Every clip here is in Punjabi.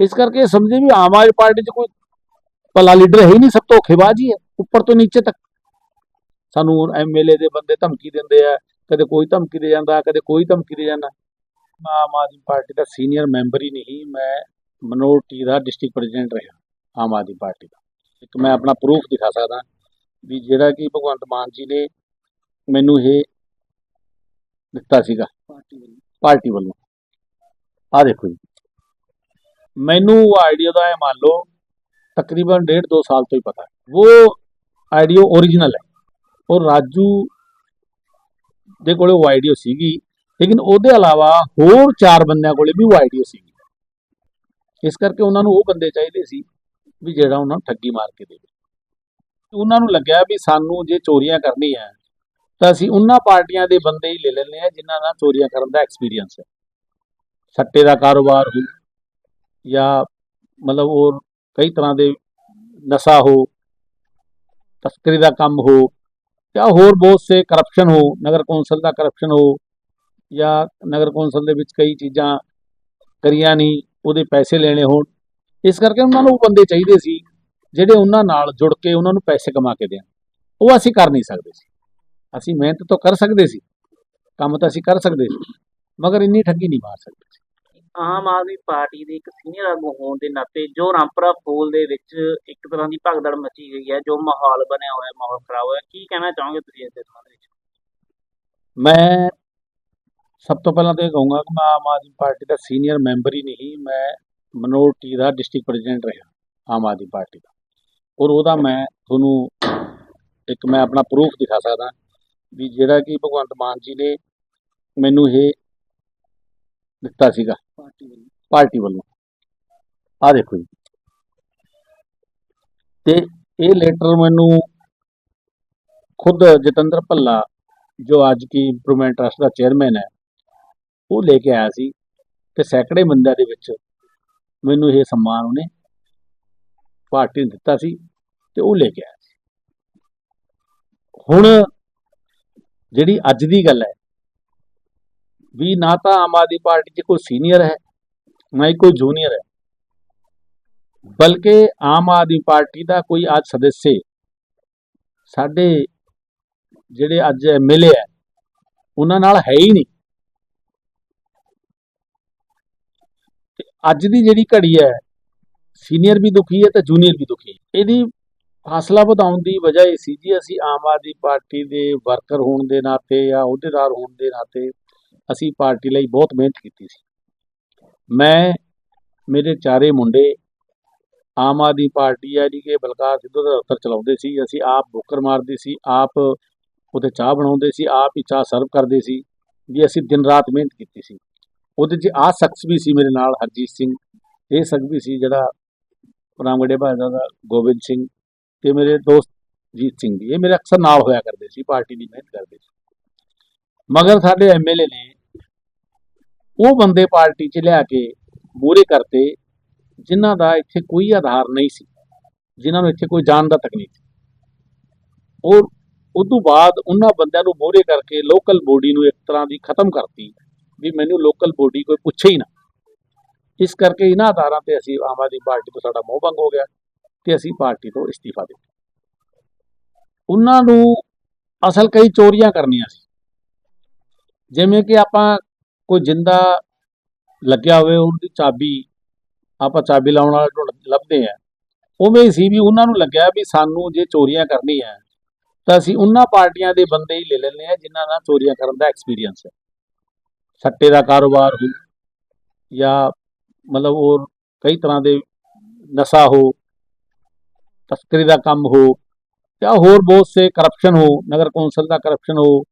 ਇਸ ਕਰਕੇ ਸਮਝੇ ਵੀ ਆਮ ਆਦਮੀ ਪਾਰਟੀ 'ਚ ਕੋਈ ਭਲਾ ਲੀਡਰ ਹੈ ਹੀ ਨਹੀਂ, ਸਭ ਤੋਂ ਧੋਖੇਬਾਜ਼ ਹੀ ਹੈ ਉੱਪਰ ਤੋਂ ਨੀਚੇ ਤੱਕ। ਸਾਨੂੰ ਐਮਐਲਏ ਦੇ ਬੰਦੇ ਧਮਕੀ ਦਿੰਦੇ ਆ, ਕਦੇ ਕੋਈ ਧਮਕੀ ਦੇ ਜਾਂਦਾ, ਕਦੇ ਕੋਈ ਧਮਕੀ ਦੇ ਜਾਂਦਾ। ਮੈਂ ਆਮ ਆਦਮੀ ਪਾਰਟੀ ਦਾ ਸੀਨੀਅਰ ਮੈਂਬਰ ਹੀ ਨਹੀਂ, ਮੈਂ ਮਨੋਰਟੀ ਦਾ ਡਿਸਟ੍ਰਿਕਟ ਪ੍ਰੈਜ਼ੀਡੈਂਟ ਰਿਹਾ, ਆਮ ਆਦਮੀ ਪਾਰਟੀ ਦਾ। ਇੱਕ ਮੈਂ ਆਪਣਾ ਪ੍ਰੂਫ ਦਿਖਾ ਸਕਦਾ, ਵੀ ਜਿਹੜਾ ਕਿ ਭਗਵੰਤ ਮਾਨ ਜੀ ਨੇ ਮੈਨੂੰ ਇਹ ਦਿੱਤਾ ਸੀਗਾ, ਪਾਰਟੀ ਵੱਲੋਂ। ਆ ਦੇਖੋ ਜੀ। ਮੈਨੂੰ ਆਈਡੀਆ ਦਾ ਇਹ ਮੰਨ ਲਓ ਤਕਰੀਬਨ ਡੇਢ ਦੋ ਸਾਲ ਤੋਂ ਹੀ ਪਤਾ ਹੈ ਉਹ ਆਈਡੀਓ ओरिजिनल ਹੈ ਔਰ ਰਾਜੂ ਦੇ ਕੋਲੇ ਉਹ ਆਈਡੀਓ ਸੀਗੀ ਲੇਕਿਨ ਉਹਦੇ ਇਲਾਵਾ ਹੋਰ ਚਾਰ ਬੰਦਿਆਂ ਕੋਲੇ ਵੀ ਉਹ ਆਈਡੀਓ ਸੀਗੀ ਇਸ ਕਰਕੇ ਉਹਨਾਂ ਨੂੰ ਉਹ ਬੰਦੇ ਚਾਹੀਦੇ ਸੀ ਵੀ ਜਿਹੜਾ ਉਹਨਾਂ ਨੂੰ ਠੱਗੀ ਮਾਰ ਕੇ ਦੇਵੇ ਉਹਨਾਂ ਨੂੰ ਲੱਗਿਆ ਵੀ ਸਾਨੂੰ ਜੇ ਚੋਰੀਆਂ ਕਰਨੀ ਹੈ ਤਾਂ ਅਸੀਂ ਉਹਨਾਂ ਪਾਰਟੀਆਂ ਦੇ ਬੰਦੇ ਹੀ ਲੈ ਲੈਣੇ ਆ ਜਿਨ੍ਹਾਂ ਨਾਲ ਚੋਰੀਆਂ ਕਰਨ ਦਾ ਐਕਸਪੀਰੀਅੰਸ ਹੈ ਸੱਟੇ ਦਾ ਕਾਰੋਬਾਰ ਹੋ ਜਾਂ ਮਤਲਬ ਹੋਰ ਕਈ ਤਰ੍ਹਾਂ ਦੇ ਨਸ਼ਾ ਹੋ, ਤਸਕਰੀ ਦਾ ਕੰਮ ਹੋ ਜਾਂ ਹੋਰ ਬਹੁਤ ਸੇ ਕਰਪਸ਼ਨ ਹੋ, ਨਗਰ ਕੌਂਸਲ ਦਾ ਕਰਪਸ਼ਨ ਹੋ ਜਾਂ ਨਗਰ ਕੌਂਸਲ ਦੇ ਵਿੱਚ ਕਈ ਚੀਜ਼ਾਂ ਕਰੀਆਂ ਨਹੀਂ, ਉਹਦੇ ਪੈਸੇ ਲੈਣੇ ਹੋਣ, ਇਸ ਕਰਕੇ ਉਹਨਾਂ ਨੂੰ ਉਹ ਬੰਦੇ ਚਾਹੀਦੇ ਸੀ ਜਿਹੜੇ ਉਹਨਾਂ ਨਾਲ ਜੁੜ ਕੇ ਉਹਨਾਂ ਨੂੰ ਪੈਸੇ ਕਮਾ ਕੇ ਦੇਣ। ਉਹ ਅਸੀਂ ਕਰ ਨਹੀਂ ਸਕਦੇ ਸੀ। ਅਸੀਂ ਮਿਹਨਤ ਤਾਂ ਕਰ ਸਕਦੇ ਸੀ, ਕੰਮ ਤਾਂ ਅਸੀਂ ਕਰ ਸਕਦੇ ਸੀ, ਮਗਰ ਇੰਨੀ ਠੱਗੀ ਨਹੀਂ ਮਾਰ ਸਕਦੇ ਸੀ। ਆਮ ਆਦਮੀ ਪਾਰਟੀ ਦੇ ਇੱਕ ਸੀਨੀਅਰ ਆਗੂ ਹੋਣ ਦੇ ਨਾਤੇ ਜੋ ਰਾਮਪੁਰਾ ਫੋਲ ਦੇ ਵਿੱਚ ਇੱਕ ਤਰ੍ਹਾਂ ਦੀ ਭਗਦੜ ਮਚੀ ਗਈ ਹੈ, ਜੋ ਮਾਹੌਲ ਬਣਿਆ ਹੋਇਆ, ਮਾਹੌਲ ਖਰਾਬ ਹੋਇਆ, ਕੀ ਕਹਿਣਾ ਚਾਹੋਗੇ ਤੁਸੀਂ ਇਸ ਦੇ ਸੰਬੰਧ ਵਿੱਚ? ਮੈਂ ਸਭ ਤੋਂ ਪਹਿਲਾਂ ਤਾਂ ਇਹ ਕਹੂੰਗਾ ਕਿ ਮੈਂ ਆਮ ਆਦਮੀ ਪਾਰਟੀ ਦਾ ਸੀਨੀਅਰ ਮੈਂਬਰ ਹੀ ਨਹੀਂ, ਮੈਂ ਮਨੋਰਟੀ ਦਾ ਡਿਸਟ੍ਰਿਕਟ ਪ੍ਰੈਜ਼ੀਡੈਂਟ ਰਿਹਾ, ਆਮ ਆਦਮੀ ਪਾਰਟੀ ਦਾ। ਔਰ ਉਹਦਾ ਮੈਂ ਤੁਹਾਨੂੰ ਇੱਕ ਮੈਂ ਆਪਣਾ ਪ੍ਰੂਫ ਦਿਖਾ ਸਕਦਾ ਵੀ ਜਿਹੜਾ ਕਿ ਭਗਵੰਤ ਮਾਨ ਜੀ ਨੇ ਮੈਨੂੰ ਇਹ ਦਿੱਤਾ ਸੀਗਾ। ਪਾਰਟੀ ਵੱਲੋਂ। ਪਾਰਟੀ ਵੱਲੋਂ। ਆ ਦੇਖੋ ਜੀ। ਤੇ ਇਹ ਲੈਟਰ ਮੈਨੂੰ ਖੁਦ ਜਤਿੰਦਰ ਭੱਲਾ ਜੋ ਅੱਜ ਕੀ ਇੰਪਰੂਵਮੈਂਟ ਟਰਸਟ ਦਾ ਚੇਅਰਮੈਨ ਹੈ ਉਹ ਲੈ ਕੇ ਆਇਆ ਸੀ ਤੇ ਸੈਂਕੜੇ ਬੰਦਿਆਂ ਦੇ ਵਿੱਚ ਮੈਨੂੰ ਇਹ ਸਨਮਾਨ ਉਹਨੇ ਪਾਰਟੀ ਨੇ ਦਿੱਤਾ ਸੀ ਤੇ ਉਹ ਲੈ ਕੇ ਆਇਆ ਸੀ। ਹੁਣ ਜਿਹੜੀ ਅੱਜ ਦੀ ਗੱਲ ਹੈ ਵੀ ਨਾ ਤਾਂ ਆਮ ਆਦਮੀ ਪਾਰਟੀ 'ਚ ਕੋਈ ਸੀਨੀਅਰ ਹੈ, ਨਾ ਹੀ ਕੋਈ ਜੂਨੀਅਰ ਹੈ। ਬਲਕਿ ਆਮ ਆਦਮੀ ਪਾਰਟੀ ਦਾ ਕੋਈ ਅੱਜ ਸਦੱਸਿਆ ਸਾਡੇ ਜਿਹੜੇ ਅੱਜ ਐਮਐਲਏ ਹੈ, ਉਹਨਾਂ ਨਾਲ ਹੈ ਹੀ ਨਹੀਂ। ਅੱਜ ਦੀ ਜਿਹੜੀ ਘੜੀ ਹੈ ਸੀਨੀਅਰ ਵੀ ਦੁਖੀ ਹੈ ਤੇ ਜੂਨੀਅਰ ਵੀ ਦੁਖੀ ਹੈ। ਇਹਦੀ ਫਾਸਲਾ ਵਧਾਉਣ ਦੀ ਵਜ੍ਹਾ ਇਹ ਸੀ ਜੀ, ਅਸੀਂ ਆਮ ਆਦਮੀ ਪਾਰਟੀ ਦੇ ਵਰਕਰ ਹੋਣ ਦੇ ਨਾਤੇ ਜਾਂ ਅਹੁਦੇਦਾਰ ਹੋਣ ਦੇ ਨਾਤੇ ਅਸੀਂ ਪਾਰਟੀ ਲਈ ਬਹੁਤ ਮਿਹਨਤ ਕੀਤੀ ਸੀ। ਮੈਂ, ਮੇਰੇ ਚਾਰੇ ਮੁੰਡੇ ਆਮ ਆਦਮੀ ਪਾਰਟੀ ਹੈ ਜੀ ਕਿ ਬਲਕਾਰ ਸਿੱਧੂ ਦਾ ਦਫ਼ਤਰ ਚਲਾਉਂਦੇ ਸੀ। ਅਸੀਂ ਆਪ ਬੁੱਕਰ ਮਾਰਦੇ ਸੀ, ਆਪ ਉਹਦੇ ਚਾਹ ਬਣਾਉਂਦੇ ਸੀ, ਆਪ ਹੀ ਚਾਹ ਸਰਵ ਕਰਦੇ ਸੀ ਵੀ ਅਸੀਂ ਦਿਨ ਰਾਤ ਮਿਹਨਤ ਕੀਤੀ ਸੀ। ਉਹਦੇ 'ਚ ਆ ਸ਼ਖਸ ਵੀ ਸੀ ਮੇਰੇ ਨਾਲ, ਹਰਜੀਤ ਸਿੰਘ। ਇਹ ਸ਼ਖਸ ਵੀ ਸੀ ਜਿਹੜਾ ਰਾਮਗੜੇ ਭਾਜਾ ਦਾ ਗੋਬਿੰਦ ਸਿੰਘ ਤੇ ਮੇਰੇ ਦੋਸਤ ਜੀਤ ਸਿੰਘ ਜੀ। ਇਹ ਮੇਰੇ ਅਕਸਰ ਨਾਲ ਹੋਇਆ ਕਰਦੇ ਸੀ, ਪਾਰਟੀ ਦੀ ਮਿਹਨਤ ਕਰਦੇ ਸੀ। ਮਗਰ ਸਾਡੇ ਐਮਐਲਏ ਨੇ ਉਹ ਬੰਦੇ ਪਾਰਟੀ 'ਚ ਲਿਆ ਕੇ ਮੂਹਰੇ ਕਰਤੇ, ਜਿਨ੍ਹਾਂ ਦਾ ਇੱਥੇ ਕੋਈ ਆਧਾਰ ਨਹੀਂ ਸੀ, ਜਿਨ੍ਹਾਂ ਨੂੰ ਇੱਥੇ ਕੋਈ ਜਾਣਦਾ ਤੱਕ ਨਹੀਂ ਸੀ। ਔਰ ਉਸ ਤੋਂ ਬਾਅਦ ਉਹਨਾਂ ਬੰਦਿਆਂ ਨੂੰ ਮੋਹਰੇ ਕਰਕੇ ਲੋਕਲ ਬੋਡੀ ਨੂੰ ਇੱਕ ਤਰ੍ਹਾਂ ਦੀ ਖਤਮ ਕਰਤੀ, ਵੀ ਮੈਨੂੰ ਲੋਕਲ ਬੋਡੀ ਕੋਈ ਪੁੱਛੇ ਹੀ ਨਾ। ਇਸ ਕਰਕੇ ਇਹਨਾਂ ਆਧਾਰਾਂ ਤੇ ਅਸੀਂ ਆਮ ਆਦਮੀ ਪਾਰਟੀ ਤੋਂ ਸਾਡਾ ਮੋਹ ਭੰਗ ਹੋ ਗਿਆ ਤੇ ਅਸੀਂ ਪਾਰਟੀ ਤੋਂ ਇਸਤੀਫਾ ਦੇ ਦਿੱਤਾ। ਉਹਨਾਂ ਨੂੰ ਅਸਲ ਕਈ ਚੋਰੀਆਂ ਕਰਨੀਆਂ ਸੀ। ਜਿਵੇਂ ਕਿ ਆਪਾਂ ਕੋਈ ਜਿੰਦਾ ਲੱਗਿਆ ਹੋਵੇ, ਉਹਦੀ ਚਾਬੀ ਆਪਾਂ ਚਾਬੀ ਲਾਉਣ ਵਾਲਾ ਢੂੰਡ ਲੱਭਦੇ ਆ ਉਵੇਂ ਹੀ ਸੀ ਵੀ ਉਹਨਾਂ ਨੂੰ ਲੱਗਿਆ ਵੀ ਸਾਨੂੰ ਜੇ ਚੋਰੀਆਂ ਕਰਨੀਆਂ ਤਾਂ ਅਸੀਂ ਉਹਨਾਂ ਪਾਰਟੀਆਂ ਦੇ ਬੰਦੇ ਹੀ ਲੈ ਲੈਣੇ ਆ ਜਿਨ੍ਹਾਂ ਨਾਲ ਚੋਰੀਆਂ ਕਰਨ ਦਾ ਐਕਸਪੀਰੀਅੰਸ ਹੈ। ਸੱਟੇ ਦਾ ਕਾਰੋਬਾਰ ਹੋ ਜਾਂ ਮਤਲਬ ਹੋਰ ਕਈ ਤਰ੍ਹਾਂ ਦੇ ਨਸ਼ਾ ਹੋ, ਤਸਕਰੀ ਦਾ ਕੰਮ ਹੋ ਜਾਂ ਹੋਰ ਬਹੁਤ ਸੇ ਕਰਪਸ਼ਨ ਹੋ, ਨਗਰ ਕੌਂਸਲ ਦਾ ਕਰਪਸ਼ਨ ਹੋ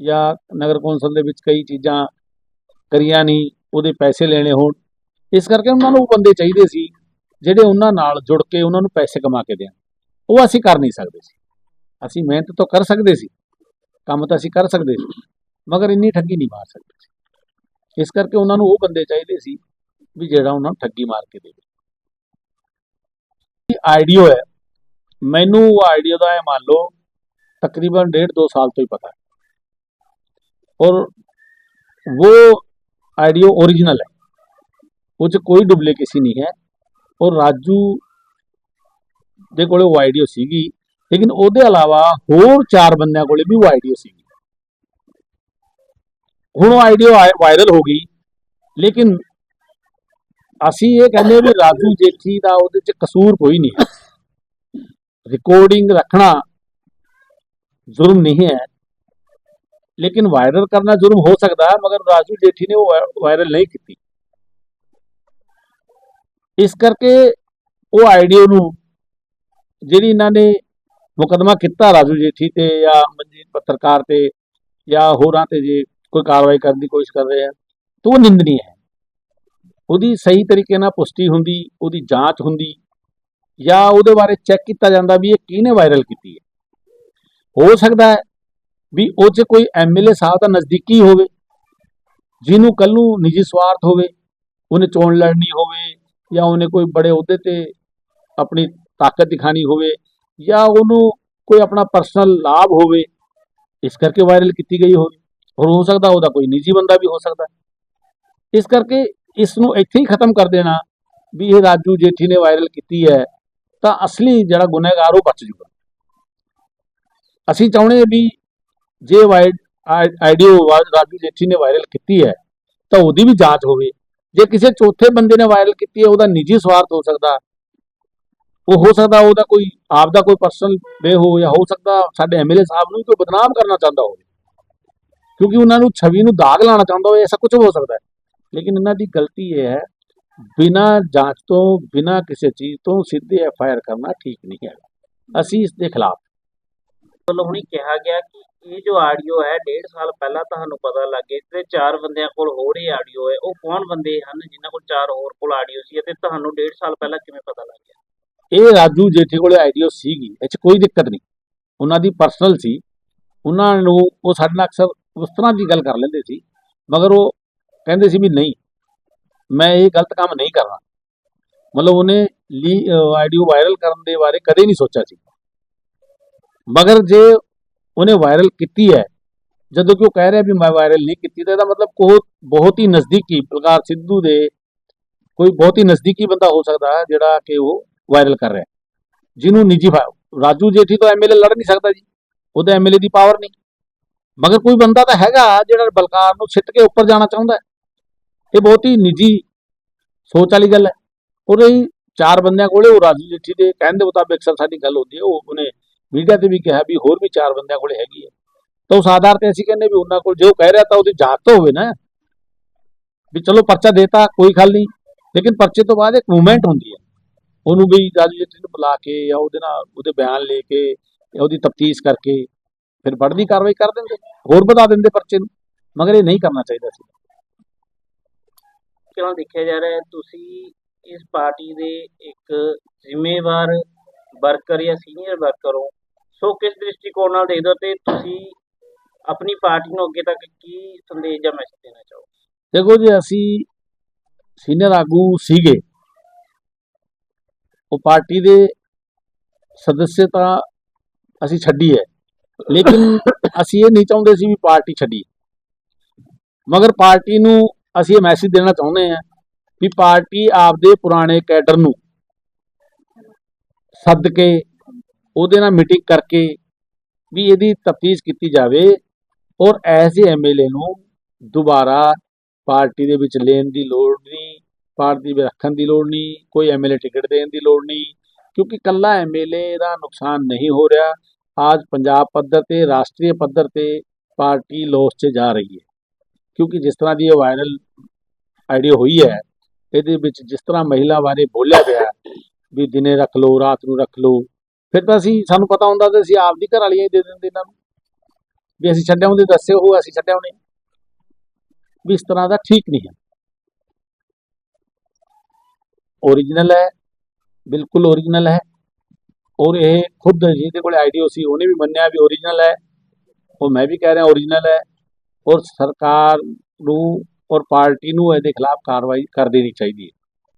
ਜਾਂ ਨਗਰ ਕੌਂਸਲ ਦੇ ਵਿੱਚ ਕਈ ਚੀਜ਼ਾਂ ਕਰੀਆਂ ਨਹੀਂ ਉਹਦੇ ਪੈਸੇ ਲੈਣੇ ਹੋਣ। ਇਸ ਕਰਕੇ ਉਹਨਾਂ ਨੂੰ ਉਹ ਬੰਦੇ ਚਾਹੀਦੇ ਸੀ, ਜਿਹੜੇ ਉਹਨਾਂ ਨਾਲ ਜੁੜ ਕੇ ਉਹਨਾਂ ਨੂੰ ਪੈਸੇ ਕਮਾ ਕੇ ਦੇਣ। ਉਹ ਅਸੀਂ ਕਰ ਨਹੀਂ ਸਕਦੇ ਸੀ। ਅਸੀਂ ਮਿਹਨਤ ਤਾਂ ਕਰ ਸਕਦੇ ਸੀ, ਕੰਮ ਤਾਂ ਅਸੀਂ ਕਰ ਸਕਦੇ ਸੀ, ਮਗਰ ਇੰਨੀ ਠੱਗੀ ਨਹੀਂ ਮਾਰ ਸਕਦੇ ਸੀ। ਇਸ ਕਰਕੇ ਉਹਨਾਂ ਨੂੰ ਉਹ ਬੰਦੇ ਚਾਹੀਦੇ ਸੀ, ਵੀ ਜਿਹੜਾ ਉਹਨਾਂ ਨੂੰ ਠੱਗੀ ਮਾਰ ਕੇ ਦੇਵੇ ਆਈਡੀਓ ਹੈ। ਮੈਨੂੰ ਉਹ ਆਈਡੀਓ ਦਾ ਇਹ ਮੰਨ ਲਓ, ਤਕਰੀਬਨ ਡੇਢ ਦੋ ਸਾਲ ਤੋਂ ਹੀ ਪਤਾ ਹੈ। ਔਰ ਉਹ ਆਈਡੀਓ ओरिजिनल है ਉਹ 'ਚ ਕੋਈ ਡੁਪਲੀਕੇਸੀ ਨਹੀਂ ਹੈ ਔਰ ਰਾਜੂ ਦੇ ਕੋਲੇ ਉਹ ਆਈਡੀਓ ਸੀਗੀ ਲੇਕਿਨ ਉਹਦੇ ਇਲਾਵਾ ਹੋਰ ਚਾਰ ਬੰਦਿਆਂ ਕੋਲੇ ਵੀ ਉਹ ਆਈਡੀਓ ਸੀਗੀ ਹੁਣ ਉਹ ਆਈਡੀਓ ਵਾਇਰਲ ਹੋ ਗਈ ਲੇਕਿਨ ਅਸੀਂ ਇਹ ਕਹਿੰਦੇ ਵੀ ਰਾਜੂ ਜੇਠੀ ਦਾ ਉਹਦੇ 'ਚ ਕਸੂਰ ਕੋਈ ਨਹੀਂ ਹੈ ਰਿਕਾਰਡਿੰਗ ਰੱਖਣਾ ਜ਼ੁਰਮ ਨਹੀਂ ਹੈ ਲੇਕਿਨ ਵਾਇਰਲ ਕਰਨਾ ਜ਼ੁਰਮ ਹੋ ਸਕਦਾ ਹੈ, ਮਗਰ ਰਾਜੂ ਜੇਠੀ ਨੇ ਉਹ ਵਾਇਰਲ ਨਹੀਂ ਕੀਤੀ। ਇਸ ਕਰਕੇ ਉਹ ਆਈਡੀਓ ਨੂੰ ਜਿਹੜੀ ਇਹਨਾਂ ਨੇ ਮੁਕਦਮਾ ਕੀਤਾ ਰਾਜੂ ਜੇਠੀ ਤੇ ਜਾਂ ਮਨਜੀਤ ਪੱਤਰਕਾਰ ਤੇ ਜਾਂ ਹੋਰਾਂ ਤੇ ਜੇ ਕੋਈ ਕਾਰਵਾਈ ਕਰਨ ਦੀ ਕੋਸ਼ਿਸ਼ ਕਰ ਰਹੇ ਆ, ਤਾਂ ਉਹ ਨਿੰਦਨੀ ਹੈ। ਉਹਦੀ ਸਹੀ ਤਰੀਕੇ ਨਾਲ ਪੁਸ਼ਟੀ ਹੁੰਦੀ, ਉਹਦੀ ਜਾਂਚ ਹੁੰਦੀ, ਜਾਂ ਉਹਦੇ ਬਾਰੇ ਚੈੱਕ ਕੀਤਾ ਜਾਂਦਾ ਵੀ ਇਹ ਕਿਹਨੇ ਵਾਇਰਲ ਕੀਤੀ ਹੈ। ਹੋ ਸਕਦਾ ਹੈ ਵੀ ਉਹ 'ਚ ਕੋਈ ਐਮਐਲਏ ਸਾਹਿਬ ਦਾ ਨਜ਼ਦੀਕੀ ਹੋਵੇ, ਜਿਹਨੂੰ ਕੱਲ ਨੂੰ ਨਿੱਜੀ ਸਵਾਰਥ ਹੋਵੇ, ਉਹਨੇ ਚੋਣ ਲੜਨੀ ਹੋਵੇ ਜਾਂ ਉਹਨੇ ਕੋਈ ਬੜੇ ਅਹੁਦੇ ਤੇ ਆਪਣੀ ਤਾਕਤ ਦਿਖਾਣੀ ਹੋਵੇ ਜਾਂ ਉਹਨੂੰ ਕੋਈ ਆਪਣਾ ਪਰਸਨਲ ਲਾਭ ਹੋਵੇ, ਇਸ ਕਰਕੇ ਵਾਇਰਲ ਕੀਤੀ ਗਈ ਹੋਵੇ। ਹੋਰ ਹੋ ਸਕਦਾ ਉਹਦਾ ਕੋਈ ਨਿੱਜੀ ਬੰਦਾ ਵੀ ਹੋ ਸਕਦਾ। ਇਸ ਕਰਕੇ ਇਸ ਨੂੰ ਇੱਥੇ ਹੀ ਖਤਮ ਕਰ ਦੇਣਾ ਵੀ ਇਹ ਰਾਜੂ ਜੇਠੀ ਨੇ ਵਾਇਰਲ ਕੀਤੀ ਹੈ, ਤਾਂ ਅਸਲੀ ਜਿਹੜਾ ਗੁਨਹਗਾਰ ਉਹ ਬਚ ਜੂਗਾ। ਅਸੀਂ ਚਾਹੁੰਦੇ ਵੀ ਜੇ ਵਾਈਡ ਆਈਡੀਓ ਰਾਜੂ ਜੇਠੀ ਨੇ ਵਾਇਰਲ ਕੀਤੀ ਹੈ, ਤਾਂ ਉਹਦੀ ਵੀ ਜਾਂਚ ਹੋਵੇ। ਜੇ ਕਿਸੇ ਚੌਥੇ ਬੰਦੇ ਨੇ ਵਾਇਰਲ ਕੀਤੀ ਹੈ, ਉਹਦਾ ਨਿੱਜੀ ਸਵਾਰਥ ਹੋ ਸਕਦਾ। ਉਹ ਹੋ ਸਕਦਾ ਉਹਦਾ ਕੋਈ ਆਪ ਦਾ ਕੋਈ ਪਰਸਨਲ ਵੇ ਹੋ ਜਾਂ ਹੋ ਸਕਦਾ ਸਾਡੇ ਐਮਐਲਏ ਸਾਹਿਬ ਨੂੰ ਕੋਈ ਬਦਨਾਮ ਕਰਨਾ ਚਾਹੁੰਦਾ ਹੋਵੇ। ਕਿਉਂਕਿ ਉਹਨਾਂ ਨੂੰ ਛਵੀ ਨੂੰ ਦਾਗ ਲਾਣਾ ਚਾਹੁੰਦਾ ਹੋਵੇ, ਐਸਾ ਕੁਝ ਹੋ ਸਕਦਾ ਹੈ। ਲੇਕਿਨ ਇਹਨਾਂ ਦੀ ਗਲਤੀ ਇਹ ਹੈ, ਬਿਨਾਂ ਜਾਂਚ ਤੋਂ, ਬਿਨਾਂ ਕਿਸੇ ਚੀਜ਼ ਤੋਂ ਸਿੱਧੇ ਐਫ ਆਈ ਆਰ ਕਰਨਾ ਠੀਕ ਨਹੀਂ ਹੈ ਅਸੀਂ ਇਸ ਦੇ ਖਿਲਾਫ। ਵੱਲੋਂ ਹੁਣੀ ਕਿਹਾ ਗਿਆ ਕਿ ਇਹ ਜੋ ਆਡੀਓ ਹੈ, ਡੇਢ ਸਾਲ ਪਹਿਲਾਂ ਤੁਹਾਨੂੰ ਪਤਾ ਲੱਗ ਗਿਆ ਤੇ ਚਾਰ ਬੰਦਿਆਂ ਕੋਲ ਹੋਰ ਇਹ ਆਡੀਓ ਹੈ। ਉਹ ਕੌਣ ਬੰਦੇ ਹਨ ਜਿਨ੍ਹਾਂ ਕੋਲ ਚਾਰ ਹੋਰ ਕੋਲ ਆਡੀਓ ਸੀ ਅਤੇ ਤੁਹਾਨੂੰ ਡੇਢ ਸਾਲ ਪਹਿਲਾਂ ਕਿਵੇਂ ਪਤਾ ਲੱਗ ਗਿਆ? ਇਹ ਰਾਜੂ ਜੇਠੇ ਕੋਲੇ ਆਡੀਓ ਸੀਗੀ, ਇਹ 'ਚ ਕੋਈ ਦਿੱਕਤ ਨਹੀਂ। ਉਹਨਾਂ ਦੀ ਪਰਸਨਲ ਸੀ। ਉਹਨਾਂ ਨੂੰ ਉਹ ਸਾਡੇ ਨਾਲ ਅਕਸਰ ਉਸ ਤਰ੍ਹਾਂ ਦੀ ਗੱਲ ਕਰ ਲੈਂਦੇ ਸੀ, ਮਗਰ ਉਹ ਕਹਿੰਦੇ ਸੀ ਵੀ ਨਹੀਂ, ਮੈਂ ਇਹ ਗਲਤ ਕੰਮ ਨਹੀਂ ਕਰਨਾ। ਮਤਲਬ ਉਹਨੇ ਆਡੀਓ ਵਾਇਰਲ ਕਰਨ ਦੇ ਬਾਰੇ ਕਦੇ ਨਹੀਂ ਸੋਚਿਆ ਸੀ। ਮਗਰ ਜੇ ਉਹਨੇ ਵਾਇਰਲ ਕੀਤੀ ਹੈ। ਜਦੋਂ ਕਿ ਉਹ ਕਹਿ ਰਿਹਾ ਵੀ ਮੈਂ ਵਾਇਰਲ ਨਹੀਂ ਕੀਤੀ, ਤਾਂ ਇਹਦਾ ਮਤਲਬ ਕੋਈ ਬਹੁਤ ਹੀ ਨਜ਼ਦੀਕੀ ਬਲਕਾਰ ਸਿੱਧੂ ਦੇ ਕੋਈ ਬਹੁਤ ਹੀ ਨਜ਼ਦੀਕੀ ਬੰਦਾ ਹੋ ਸਕਦਾ ਹੈ, ਜਿਹੜਾ ਕਿ ਉਹ ਵਾਇਰਲ ਕਰ ਰਿਹਾ ਜਿਹਨੂੰ ਨਿੱਜੀ ਰਾਜੂ ਜੇਠੀ ਤੋਂ ਐਮਐਲਏ ਲੜ ਨਹੀਂ ਸਕਦਾ ਜੀ। ਉਹਦੇ ਐਮਐਲਏ ਦੀ ਪਾਵਰ ਨਹੀਂ। ਮਗਰ ਕੋਈ ਬੰਦਾ ਤਾਂ ਹੈਗਾ ਜਿਹੜਾ ਬਲਕਾਰ ਨੂੰ ਛਿੱਟ ਕੇ ਉੱਪਰ ਜਾਣਾ ਚਾਹੁੰਦਾ ਇਹ ਬਹੁਤ ਹੀ ਨਿੱਜੀ ਸੋਚ ਵਾਲੀ ਗੱਲ ਹੈ। ਉਹਦੇ ਚਾਰ ਬੰਦਿਆਂ ਕੋਲੇ ਉਹ ਰਾਜੂ ਜੇਠੀ ਦੇ ਕਹਿਣ ਦੇ ਮੁਤਾਬਿਕ ਅਕਸਰ ਸਾਡੀ ਗੱਲ ਹੁੰਦੀ ਹੈ, ਉਹ ਉਹਨੇ ਮੀਡੀਆ ਤੇ ਵੀ ਕਿਹਾ ਵੀ ਹੋਰ ਵੀ ਚਾਰ ਬੰਦਿਆਂ ਕੋਲ ਹੈਗੀ ਹੈ। ਤਾਂ ਉਸ ਆਧਾਰ ਤੇ ਅਸੀਂ ਕਹਿੰਦੇ ਵੀ ਉਹਨਾਂ ਕੋਲ ਜੋ ਕਹਿ ਰਿਹਾ ਤਾਂ ਉਹਦੀ ਜਾਂਚ ਤਾਂ ਹੋਵੇ ਨਾ। ਵੀ ਚਲੋ ਪਰਚਾ ਦੇਤਾ, ਕੋਈ ਗੱਲ ਨਹੀਂ। ਲੇਕਿਨ ਪਰਚੇ ਤੋਂ ਬਾਅਦ ਇੱਕ ਮੂਵਮੈਂਟ ਹੁੰਦੀ ਹੈ। ਉਹਨੂੰ ਵੀ ਰਾਜੂ ਨੂੰ ਬੁਲਾ ਕੇ ਜਾਂ ਉਹਦੇ ਨਾਲ ਉਹਦੇ ਬਿਆਨ ਲੈ ਕੇ ਉਹਦੀ ਤਫਤੀਸ਼ ਕਰਕੇ ਫਿਰ ਵੱਡਦੀ ਕਾਰਵਾਈ ਕਰ ਦਿੰਦੇ। ਹੋਰ ਵਧਾ ਦਿੰਦੇ ਪਰਚੇ ਨੂੰ। ਮਗਰ ਇਹ ਨਹੀਂ ਕਰਨਾ ਚਾਹੀਦਾ ਸੀ। ਕਿਉਂ ਦੇਖਿਆ ਜਾ ਰਿਹਾ ਤੁਸੀਂ ਇਸ ਪਾਰਟੀ ਦੇ ਇੱਕ ਜ਼ਿੰਮੇਵਾਰ ਵਰਕਰ ਜਾਂ ਸੀਨੀਅਰ ਵਰਕਰ ਹੋ। ਸੋ ਕਿਸ ਦ੍ਰਿਸ਼ਟੀਕੋਣ ਨਾਲ ਦੇਖਦੇ ਹੋ ਤੇ ਤੁਸੀਂ ਆਪਣੀ ਪਾਰਟੀ ਨੂੰ ਅੱਗੇ ਤੱਕ ਕੀ ਸੰਦੇਸ਼ ਜਾਂ ਮੈਸੇਜ ਦੇਣਾ ਚਾਹੋਗੇ? ਦੇਖੋ ਜੀ, ਅਸੀਂ ਸੀਨੀਅਰ ਆਗੂ ਸੀਗੇ। ਉਹ ਪਾਰਟੀ ਦੇ ਸਦੱਸਿਅਤਾ ਅਸੀਂ ਛੱਡੀ ਹੈ। ਲੇਕਿਨ ਅਸੀਂ ਇਹ ਨਹੀਂ ਚਾਹੁੰਦੇ ਸੀ ਵੀ ਪਾਰਟੀ ਛੱਡੀ। ਮਗਰ ਪਾਰਟੀ ਨੂੰ ਅਸੀਂ ਇਹ ਮੈਸੇਜ ਦੇਣਾ ਚਾਹੁੰਦੇ ਹਾਂ ਵੀ ਪਾਰਟੀ ਆਪਦੇ ਪੁਰਾਣੇ ਕੈਡਰ ਨੂੰ ਸੱਦ ਕੇ ਉਹਦੇ ਨਾਲ ਮੀਟਿੰਗ ਕਰਕੇ ਵੀ ਇਹਦੀ ਤਫਤੀਸ਼ ਕੀਤੀ ਜਾਵੇ ਔਰ ਐਸੇ ਐਮਐਲਏ ਨੂੰ ਦੁਬਾਰਾ ਪਾਰਟੀ ਦੇ ਵਿੱਚ ਲੈਣ ਦੀ ਲੋੜ ਨਹੀਂ, ਪਾਰਟੀ ਵਿੱਚ ਰੱਖਣ ਦੀ ਲੋੜ ਨਹੀਂ, ਕੋਈ ਐਮਐਲਏ ਟਿਕਟ ਦੇਣ ਦੀ ਲੋੜ ਨਹੀਂ, ਕਿਉਂਕਿ ਕੱਲਾ ਐਮਐਲਏ ਦਾ ਨੁਕਸਾਨ ਨਹੀਂ ਹੋ ਰਿਹਾ। ਅੱਜ ਪੰਜਾਬ ਪੱਧਰ ਤੇ, ਰਾਸ਼ਟਰੀ ਪੱਧਰ ਤੇ ਪਾਰਟੀ ਲੋਸ 'ਚ ਜਾ ਰਹੀ ਹੈ। ਕਿਉਂਕਿ ਜਿਸ ਤਰ੍ਹਾਂ ਦੀ ਇਹ ਵਾਇਰਲ ਆਈਡੀਆ ਹੋਈ ਹੈ, ਇਹਦੇ ਵਿੱਚ ਜਿਸ ਤਰ੍ਹਾਂ ਮਹਿਲਾ ਬਾਰੇ ਬੋਲਿਆ ਗਿਆ ਵੀ ਦਿਨੇ ਰੱਖ ਲਓ, ਰਾਤ ਨੂੰ ਰੱਖ ਲਓ ਫਿਰ ਤਾਂ ਅਸੀਂ, ਸਾਨੂੰ ਪਤਾ ਹੁੰਦਾ ਤੇ ਅਸੀਂ ਆਪਦੀ ਘਰ ਵਾਲੀਆਂ ਹੀ ਦੇ ਦਿੰਦੇ ਇਹਨਾਂ ਨੂੰ। ਵੀ ਅਸੀਂ ਛੱਡਿਆ ਹੁੰਦੇ ਦੱਸੇ ਉਹ ਅਸੀਂ ਛੱਡਿਆ ਹੁੰਦੇ ਵੀ ਇਸ ਤਰ੍ਹਾਂ ਦਾ ਠੀਕ ਨਹੀਂ ਹੈ। ਓਰੀਜਨਲ ਹੈ, ਬਿਲਕੁਲ ਓਰੀਜਨਲ ਹੈ। ਔਰ ਇਹ ਖੁਦ ਜਿਹਦੇ ਕੋਲ ਆਈਡੀਓ ਸੀ, ਉਹਨੇ ਵੀ ਮੰਨਿਆ ਵੀ ਓਰੀਜਨਲ ਹੈ। ਉਹ ਮੈਂ ਵੀ ਕਹਿ ਰਿਹਾ ਓਰੀਜਨਲ ਹੈ। ਔਰ ਸਰਕਾਰ ਨੂੰ ਔਰ ਪਾਰਟੀ ਨੂੰ ਇਹਦੇ ਖਿਲਾਫ ਕਾਰਵਾਈ ਕਰ ਦੇਣੀ ਚਾਹੀਦੀ ਹੈ।